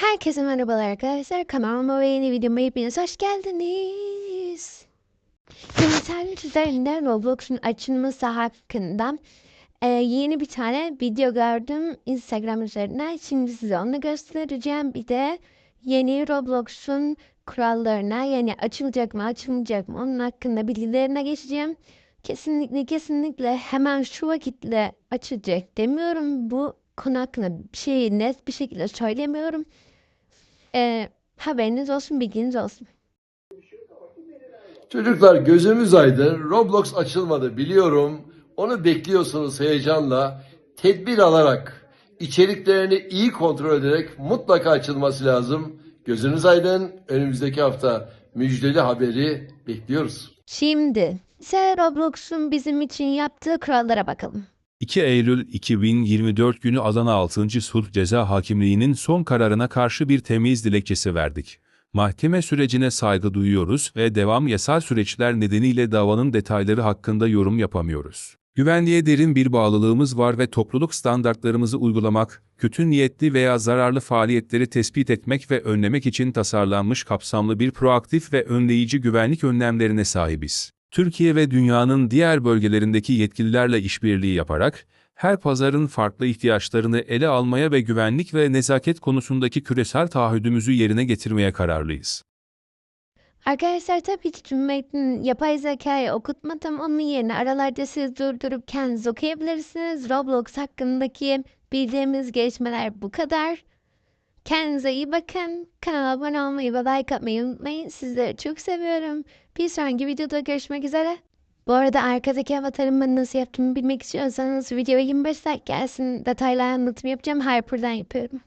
Herkese merhabalar arkadaşlar. Kanalıma ve yeni videoma hepiniz hoş geldiniz. İnternet üzerinden Roblox'un açılması hakkında e, yeni bir tane video gördüm Instagram üzerinden. Şimdi size onu göstereceğim. Bir de yeni Roblox'un kurallarına yani açılacak mı açılmayacak mı onun hakkında bilgilerine geçeceğim. Kesinlikle kesinlikle hemen şu vakitle açılacak demiyorum. Bu konu hakkında bir şey net bir şekilde söylemiyorum. Ee, haberiniz olsun, bilginiz olsun. Çocuklar gözümüz aydın. Roblox açılmadı biliyorum. Onu bekliyorsunuz heyecanla. Tedbir alarak, içeriklerini iyi kontrol ederek mutlaka açılması lazım. Gözünüz aydın. Önümüzdeki hafta müjdeli haberi bekliyoruz. Şimdi ise Roblox'un bizim için yaptığı kurallara bakalım. 2 Eylül 2024 günü Adana 6. Sulh Ceza Hakimliği'nin son kararına karşı bir temiz dilekçesi verdik. Mahkeme sürecine saygı duyuyoruz ve devam yasal süreçler nedeniyle davanın detayları hakkında yorum yapamıyoruz. Güvenliğe derin bir bağlılığımız var ve topluluk standartlarımızı uygulamak, kötü niyetli veya zararlı faaliyetleri tespit etmek ve önlemek için tasarlanmış kapsamlı bir proaktif ve önleyici güvenlik önlemlerine sahibiz. Türkiye ve dünyanın diğer bölgelerindeki yetkililerle işbirliği yaparak, her pazarın farklı ihtiyaçlarını ele almaya ve güvenlik ve nezaket konusundaki küresel taahhüdümüzü yerine getirmeye kararlıyız. Arkadaşlar tabii ki metnin yapay zekayı okutmadım. Onun yerine aralarda siz durdurup kendiniz okuyabilirsiniz. Roblox hakkındaki bildiğimiz gelişmeler bu kadar. Kendinize iyi bakın. Kanala abone olmayı ve like atmayı unutmayın. Sizleri çok seviyorum. Bir sonraki videoda görüşmek üzere. Bu arada arkadaki avatarımı nasıl yaptığımı bilmek istiyorsanız videoya 25 like gelsin. Detaylı anlatım yapacağım. Hyper'dan yapıyorum.